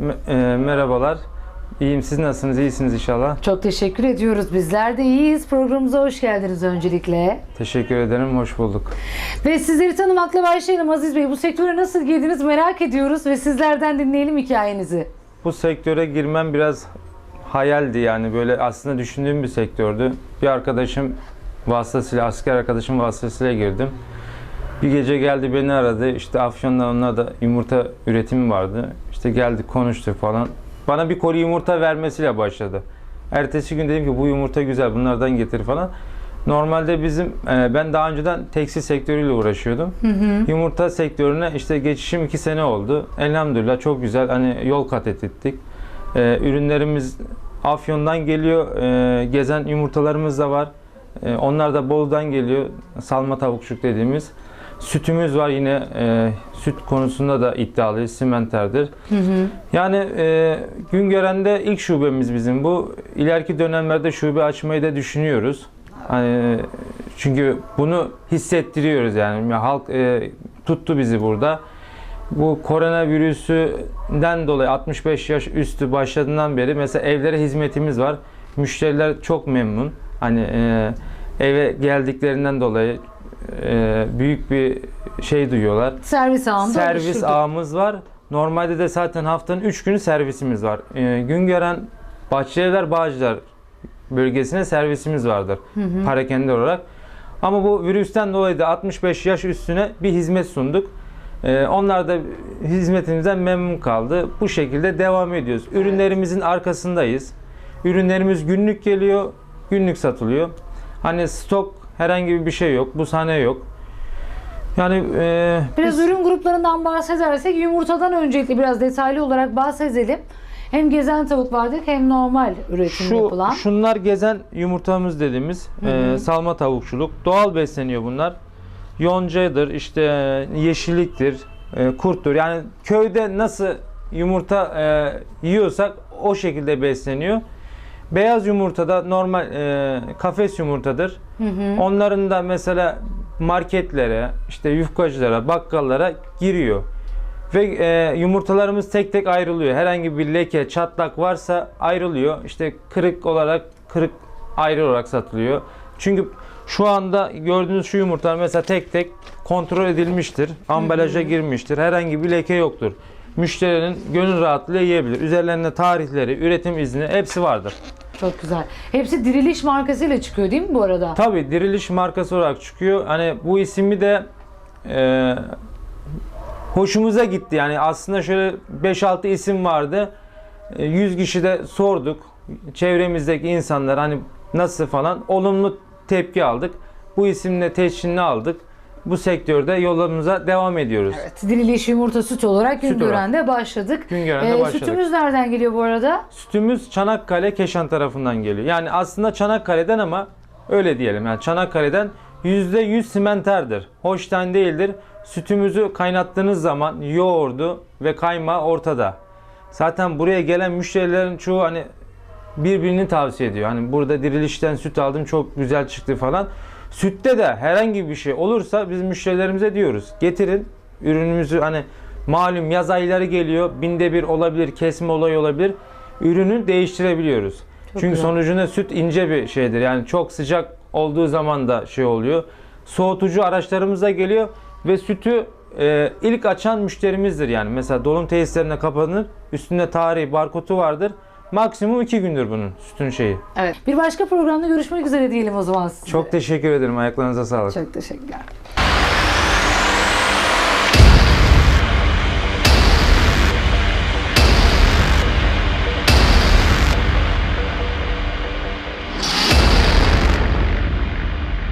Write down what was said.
e, merhabalar. İyiyim. Siz nasılsınız? İyisiniz inşallah. Çok teşekkür ediyoruz. Bizler de iyiyiz. Programımıza hoş geldiniz öncelikle. Teşekkür ederim. Hoş bulduk. Ve sizleri tanımakla başlayalım Aziz Bey. Bu sektöre nasıl girdiniz merak ediyoruz ve sizlerden dinleyelim hikayenizi. Bu sektöre girmem biraz hayaldi yani böyle aslında düşündüğüm bir sektördü. Bir arkadaşım vasıtasıyla, asker arkadaşım vasıtasıyla girdim. Bir gece geldi beni aradı. İşte Afyon'da onlar da yumurta üretimi vardı. İşte geldik konuştuk falan. Bana bir koli yumurta vermesiyle başladı. Ertesi gün dedim ki bu yumurta güzel bunlardan getir falan. Normalde bizim e, ben daha önceden tekstil sektörüyle uğraşıyordum. Yumurta sektörüne işte geçişim iki sene oldu. Elhamdülillah çok güzel hani yol kat ettik. E, ürünlerimiz Afyon'dan geliyor. E, gezen yumurtalarımız da var. Onlar da Bolu'dan geliyor. Salma tavukçuk dediğimiz. Sütümüz var yine e, süt konusunda da iddialıyız. Simenter'dir. Yani e, Güngören'de ilk şubemiz bizim bu. İleriki dönemlerde şube açmayı da düşünüyoruz. Hani çünkü bunu hissettiriyoruz yani halk e, tuttu bizi burada. Bu koronavirüsünden dolayı 65 yaş üstü başladığından beri mesela evlere hizmetimiz var. Müşteriler çok memnun. Hani e, eve geldiklerinden dolayı e, büyük bir şey duyuyorlar. Servis ağında Servis ağımız var. Normalde de zaten haftanın 3 günü servisimiz var. Ee, Güngören Bahçelievler Bağcılar bölgesine servisimiz vardır. Parakende olarak. Ama bu virüsten dolayı da 65 yaş üstüne bir hizmet sunduk. Ee, onlar da hizmetimizden memnun kaldı. Bu şekilde devam ediyoruz. Ürünlerimizin arkasındayız. Ürünlerimiz günlük geliyor, günlük satılıyor. Hani stok herhangi bir şey yok, bu sahne yok. Yani e, Biraz biz- ürün gruplarından bahsedersek yumurtadan öncelikle biraz detaylı olarak bahsedelim. Hem gezen tavuk vardır hem normal üretim Şu, yapılan. şunlar gezen yumurtamız dediğimiz e, salma tavukçuluk. Doğal besleniyor bunlar. Yoncadır, işte e, yeşilliktir, e, kurttur. Yani köyde nasıl yumurta e, yiyorsak o şekilde besleniyor. Beyaz yumurta da normal e, kafes yumurtadır. Onların da mesela marketlere, işte yufkacılara, bakkallara giriyor. Ve e, yumurtalarımız tek tek ayrılıyor. Herhangi bir leke, çatlak varsa ayrılıyor. İşte kırık olarak kırık ayrı olarak satılıyor. Çünkü şu anda gördüğünüz şu yumurtalar mesela tek tek kontrol edilmiştir. Ambalaja girmiştir. Herhangi bir leke yoktur. Müşterinin gönül rahatlığıyla yiyebilir. Üzerlerinde tarihleri, üretim izni hepsi vardır. Çok güzel. Hepsi diriliş markasıyla çıkıyor değil mi bu arada? Tabii diriliş markası olarak çıkıyor. Hani bu ismi de e, hoşumuza gitti. Yani aslında şöyle 5-6 isim vardı. E, 100 kişi de sorduk. Çevremizdeki insanlar hani nasıl falan olumlu tepki aldık. Bu isimle teşhinini aldık. Bu sektörde yolumuza devam ediyoruz. Evet, diriliş yumurta süt olarak Süt Güngören'de başladık. Güngören'de Ee, başladık. Sütümüz nereden geliyor bu arada? Sütümüz Çanakkale Keşan tarafından geliyor. Yani aslında Çanakkale'den ama öyle diyelim. Yani Çanakkale'den %100 simenterdir. Hoştan değildir. Sütümüzü kaynattığınız zaman yoğurdu ve kaymağı ortada. Zaten buraya gelen müşterilerin çoğu hani birbirini tavsiye ediyor. Hani burada dirilişten süt aldım çok güzel çıktı falan. Sütte de herhangi bir şey olursa biz müşterilerimize diyoruz. Getirin ürünümüzü hani malum yaz ayları geliyor. Binde bir olabilir, kesme olayı olabilir. Ürünü değiştirebiliyoruz. Çok Çünkü güzel. sonucunda süt ince bir şeydir. Yani çok sıcak olduğu zaman da şey oluyor. Soğutucu araçlarımız da geliyor ve sütü e, ilk açan müşterimizdir yani. Mesela dolum tesislerine kapanır. Üstünde tarihi, barkodu vardır. Maksimum 2 gündür bunun sütün şeyi. Evet. Bir başka programda görüşmek üzere diyelim o zaman size. Çok teşekkür ederim. Ayaklarınıza sağlık. Çok teşekkürler.